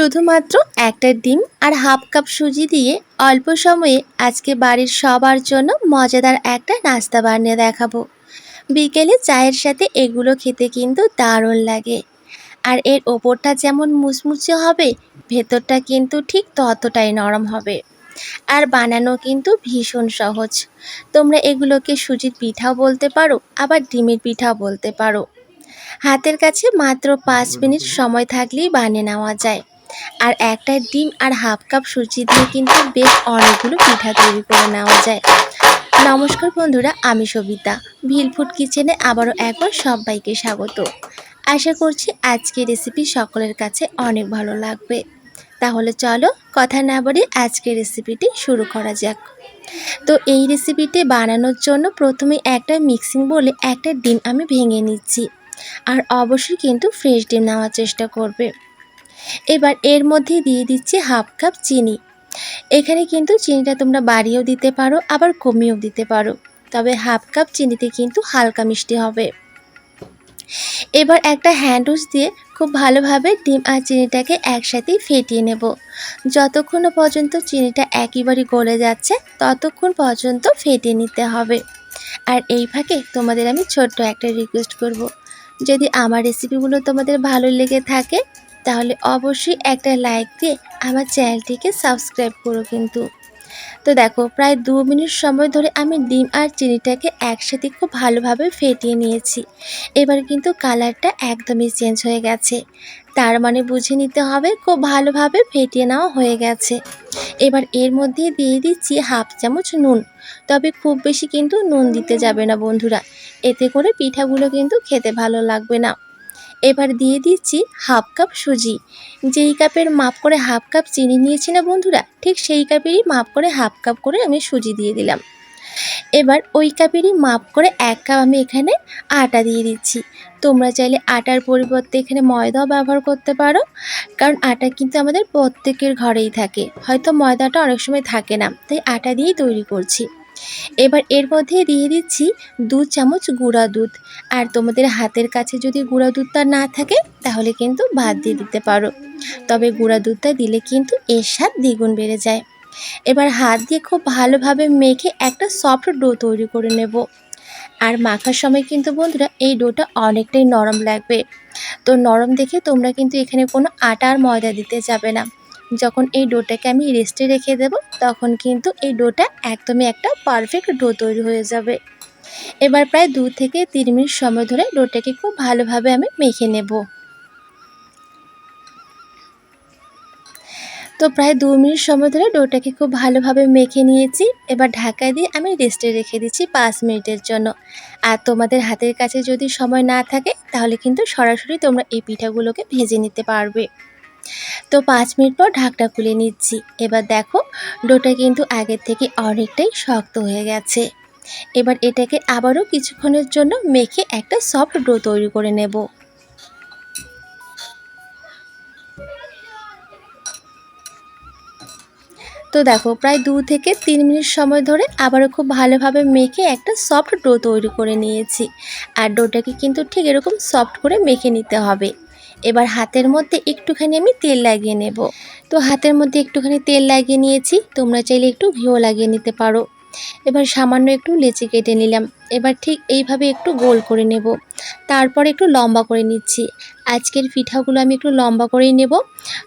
শুধুমাত্র একটা ডিম আর হাফ কাপ সুজি দিয়ে অল্প সময়ে আজকে বাড়ির সবার জন্য মজাদার একটা নাস্তা বানিয়ে দেখাবো। বিকেলে চায়ের সাথে এগুলো খেতে কিন্তু দারুণ লাগে। আর এর ওপরটা যেমন মুচমুচে হবে, ভেতরটা কিন্তু ঠিক ততটাই নরম হবে। আর বানানো কিন্তু ভীষণ সহজ। তোমরা এগুলোকে সুজির পিঠাও বলতে পারো, আবার ডিমের পিঠাও বলতে পারো। হাতের কাছে মাত্র পাঁচ মিনিট সময় থাকলেই বানিয়ে নেওয়া যায়। আর একটা ডিম আর হাফ কাপ সুজি দিয়ে কিন্তু বেশ অনেকগুলো পিঠা তৈরি করে নেওয়া যায়। নমস্কার বন্ধুরা, আমি সবিতা। ভিলফুড কিচেনে আবারও একবার সবাইকে স্বাগত। আশা করছি আজকের রেসিপি সকলের কাছে অনেক ভালো লাগবে। তাহলে চলো কথা না বলে আজকের রেসিপিটি শুরু করা যাক। তো এই রেসিপিটি বানানোর জন্য প্রথমে একটা মিক্সিং বলে একটা ডিম আমি ভেঙে নিচ্ছি। আর অবশ্যই কিন্তু ফ্রেশ ডিম নেওয়ার চেষ্টা করবে। এবার এর মধ্যে দিয়ে দিচ্ছি হাফ কাপ চিনি। এখানে কিন্তু চিনিটা তোমরা বাড়িয়েও দিতে পারো, আবার কমিয়েও দিতে পারো। তবে হাফ কাপ চিনিতে কিন্তু হালকা মিষ্টি হবে। এবার একটা হ্যান্ড উস দিয়ে খুব ভালোভাবে ডিম আর চিনিটাকে একসাথেই ফেটিয়ে নেব। যতক্ষণ পর্যন্ত চিনিটা একেবারে গলে যাচ্ছে, ততক্ষণ পর্যন্ত ফেটিয়ে নিতে হবে। আর এই ফাঁকে তোমাদের আমি ছোট্ট একটা রিকোয়েস্ট করব। যদি আমার রেসিপিগুলো তোমাদের ভালো লেগে থাকে তাহলে অবশ্যই একটা লাইক দিয়ে আমার চ্যানেলটিকে সাবস্ক্রাইব করো কিন্তু। তো দেখো, প্রায় দু মিনিট সময় ধরে আমি ডিম আর চিনিটাকে একসাথে খুব ভালোভাবে ফেটিয়ে নিয়েছি। এবার কিন্তু কালারটা একদমই চেঞ্জ হয়ে গেছে। তার মানে বুঝে নিতে হবে, খুব ভালোভাবে ফেটিয়ে নেওয়া হয়ে গেছে। এবার এর মধ্যে দিয়ে দিচ্ছি হাফ চামচ নুন। তবে খুব বেশি কিন্তু নুন দিতে যাবে না বন্ধুরা। এতে করে পিঠাগুলো কিন্তু খেতে ভালো লাগবে না। এবার দিয়ে দিচ্ছি হাফ কাপ সুজি। যেই কাপের মাপ করে হাফ কাপ চিনি নিয়েছি না বন্ধুরা, ঠিক সেই কাপেরই মাপ করে হাফ কাপ করে আমি সুজি দিয়ে দিলাম। এবার ওই কাপেরই মাপ করে এক কাপ আমি এখানে আটা দিয়ে দিচ্ছি। তোমরা চাইলে আটার পরিবর্তে এখানে ময়দাও ব্যবহার করতে পারো, কারণ আটা কিন্তু আমাদের প্রত্যেকের ঘরেই থাকে। হয়তো ময়দাটা অনেক সময় থাকে না, তাই আটা দিয়েই তৈরি করছি। এবার এর মধ্যে দিয়ে দিচ্ছি দু চামচ গুঁড়া দুধ। আর তোমাদের হাতের কাছে যদি গুঁড়া দুধটা না থাকে, তাহলে কিন্তু ভাত দিয়ে দিতে পারো। তবে গুঁড়া দুধটা দিলে কিন্তু এর স্বাদ দ্বিগুণ বেড়ে যায়। এবার হাত দিয়ে খুব ভালোভাবে মেখে একটা সফট ডো তৈরি করে নেব। আর মাখার সময় কিন্তু বন্ধুরা, এই ডোটা অনেকটাই নরম লাগবে। তো নরম দেখে তোমরা কিন্তু এখানে কোনো আটা আর ময়দা দিতে যাবে না। যখন এই ডোটাকে আমি রেস্টে রেখে দেব, তখন কিন্তু এই ডোটা একদমই একটা পারফেক্ট ডো তৈরি হয়ে যাবে। এবার প্রায় দু থেকে তিন মিনিট সময় ধরে ডোটাকে খুব ভালোভাবে আমি মেখে নেব। তো প্রায় দু মিনিট সময় ধরে ডোটাকে খুব ভালোভাবে মেখে নিয়েছি। এবার ঢাকায় দিয়ে আমি রেস্টে রেখে দিচ্ছি পাঁচ মিনিটের জন্য। আর তোমাদের হাতের কাছে যদি সময় না থাকে, তাহলে কিন্তু সরাসরি তোমরা এই পিঠাগুলোকে ভেজে নিতে পারবে। তো পাঁচ মিনিট পর ঢাকটা খুলে নিচ্ছি। এবার দেখো, ডোটা কিন্তু আগের থেকে অনেকটাই শক্ত হয়ে গেছে। এবার এটাকে আবারও কিছুক্ষণের জন্য মেখে একটা সফট ডো তৈরি করে নেব। তো দেখো, প্রায় দু থেকে তিন মিনিট সময় ধরে আবারও খুব ভালোভাবে মেখে একটা সফট ডো তৈরি করে নিয়েছি। আর ডোটাকে কিন্তু ঠিক এরকম সফট করে মেখে নিতে হবে। এবার হাতের মধ্যে একটুখানি আমি তেল লাগিয়ে নেব। তো হাতের মধ্যে একটুখানি তেল লাগিয়ে নিয়েছি, তোমরা চাইলে একটু ঘিও লাগিয়ে নিতে পারো। এবার সামান্য একটু লেচি কেটে নিলাম। এবার ঠিক এইভাবে একটু গোল করে নেব। তারপর একটু লম্বা করে নিচ্ছি। আজকের পিঠাগুলো আমি একটু লম্বা করেই নেব।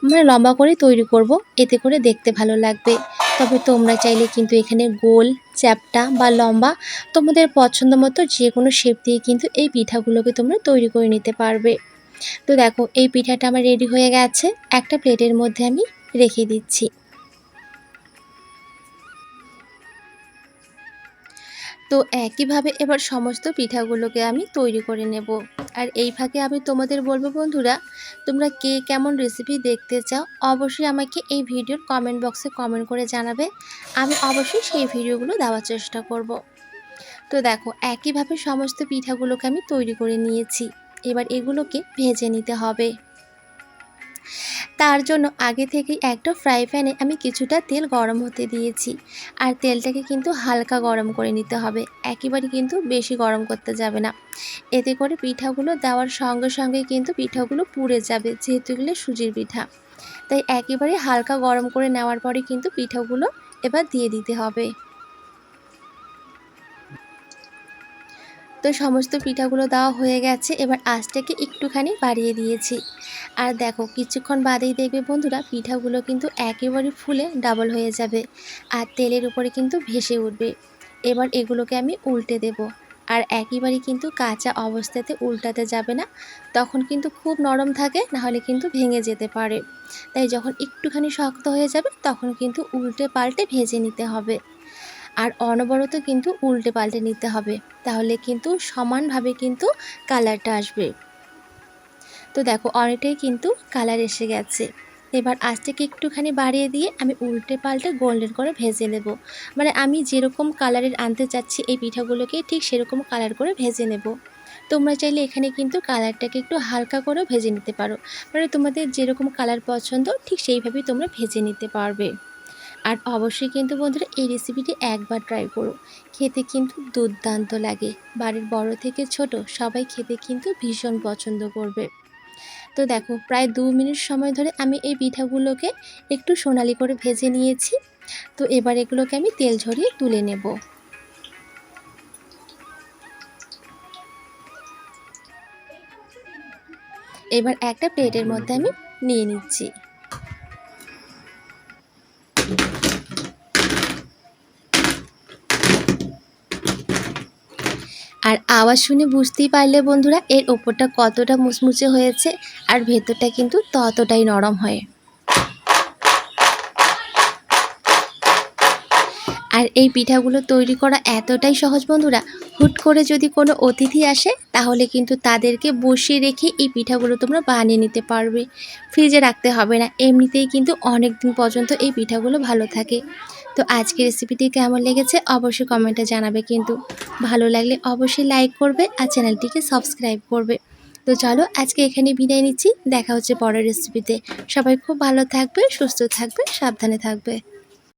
মানে লম্বা করে তৈরি করব, এতে করে দেখতে ভালো লাগবে। তবে তোমরা চাইলে কিন্তু এখানে গোল, চ্যাপটা বা লম্বা তোমাদের পছন্দ মতো যে কোনো শেপ দিয়ে কিন্তু এই পিঠাগুলোকে তোমরা তৈরি করে নিতে পারবে। তো দেখো, এই পিঠাটা আমার রেডি হয়ে গেছে। একটা প্লেটের মধ্যে আমি রেখে দিচ্ছি। তো একইভাবে এবার সমস্ত পিঠাগুলোকে আমি তৈরি করে নেব। আর এই ফাঁকে আমি তোমাদের বলব, বন্ধুরা, তোমরা কে কেমন রেসিপি দেখতে চাও, অবশ্যই আমাকে এই ভিডিওর কমেন্ট বক্সে কমেন্ট করে জানাবে। আমি অবশ্যই সেই ভিডিওগুলো দেওয়ার চেষ্টা করব। তো দেখো, একইভাবে সমস্ত পিঠাগুলোকে আমি তৈরি করে নিয়েছি। এবার এগুলোকে ভেজে নিতে হবে। তার জন্য আগে থেকেই একটা ফ্রাই প্যানে আমি কিছুটা তেল গরম হতে দিয়েছি। আর তেলটাকে কিন্তু হালকা গরম করে নিতে হবে। একেবারে কিন্তু বেশি গরম করতে যাবে না। এতে করে পিঠাগুলো দেওয়ার সঙ্গে সঙ্গে কিন্তু পিঠাগুলো পুড়ে যাবে, যেহেতু এগুলো সুজির পিঠা। তাই একেবারে হালকা গরম করে নেওয়ার পরে কিন্তু পিঠাগুলো এবার দিয়ে দিতে হবে। তো সমস্ত পিঠাগুলো দেওয়া হয়ে গেছে। এবার আঁচটাকে একটুখানি বাড়িয়ে দিয়েছি। আর দেখো, কিছুক্ষণ বাদেই দেখবে বন্ধুরা, পিঠাগুলো কিন্তু একেবারে ফুলে ডাবল হয়ে যাবে আর তেলের উপরে কিন্তু ভেসে উঠবে। এবার এগুলোকে আমি উল্টে দেব। আর একেবারে কিন্তু কাঁচা অবস্থাতে উল্টাতে যাবে না, তখন কিন্তু খুব নরম থাকে, নাহলে কিন্তু ভেঙে যেতে পারে। তাই যখন একটুখানি শক্ত হয়ে যাবে, তখন কিন্তু উল্টে পাল্টে ভেজে নিতে হবে। আর অনবরত কিন্তু উল্টে পাল্টে নিতে হবে। তাহলে কিন্তু সমানভাবে কিন্তু কালারটা আসবে। তো দেখো, অনেকটাই কিন্তু কালার এসে গেছে। এবার আঁচটাকে একটুখানি বাড়িয়ে দিয়ে আমি উল্টে পাল্টে গোল্ডেন করে ভেজে নেব। মানে আমি যেরকম কালারের আনতে চাচ্ছি এই পিঠাগুলোকে, ঠিক সেরকম কালার করে ভেজে নেব। তোমরা চাইলে এখানে কিন্তু কালারটাকে একটু হালকা করেও ভেজে নিতে পারো। মানে তোমাদের যেরকম কালার পছন্দ, ঠিক সেইভাবেই তোমরা ভেজে নিতে পারবে। আর অবশ্যই কিন্তু বন্ধুরা এই রেসিপিটি একবার ট্রাই করো। খেতে কিন্তু দুর্দান্ত লাগে। বাড়ির বড় থেকে ছোট সবাই খেতে কিন্তু ভীষণ পছন্দ করবে। তো দেখো, প্রায় দু মিনিট সময় ধরে আমি এই পিঠাগুলোকে একটু সোনালি করে ভেজে নিয়েছি। তো এবার এগুলোকে আমি তেল ঝরিয়ে তুলে নেব। এবার একটা প্লেটের মধ্যে আমি নিয়ে নিচ্ছি। আর আওয়াজ শুনে বুঝতেই পারলে বন্ধুরা, এর ওপরটা কতটা মুচমুচে হয়েছে আর ভেতরটা কিন্তু ততটাই নরম হয়। আর এই পিঠাগুলো তৈরি করা এতটাই সহজ বন্ধুরা, হুট করে যদি কোনো অতিথি আসে, তাহলে কিন্তু তাদেরকে বসিয়ে রেখে এই পিঠাগুলো তোমরা বানিয়ে নিতে পারবে। ফ্রিজে রাখতে হবে না, এমনিতেই কিন্তু অনেক দিন পর্যন্ত এই পিঠাগুলো ভালো থাকে। তো আজকে রেসিপিটি কেমন লেগেছে অবশ্যই কমেন্টে জানাবে কিন্তু। ভালো লাগলে অবশ্যই লাইক করবে আর চ্যানেলটিকে সাবস্ক্রাইব করবে। তো চলো আজকে এখানে বিদায় নিচ্ছি। দেখা হচ্ছে পরের রেসিপিতে সবাই খুব ভালো থাকবে, সুস্থ থাকবে, সাবধানে থাকবে।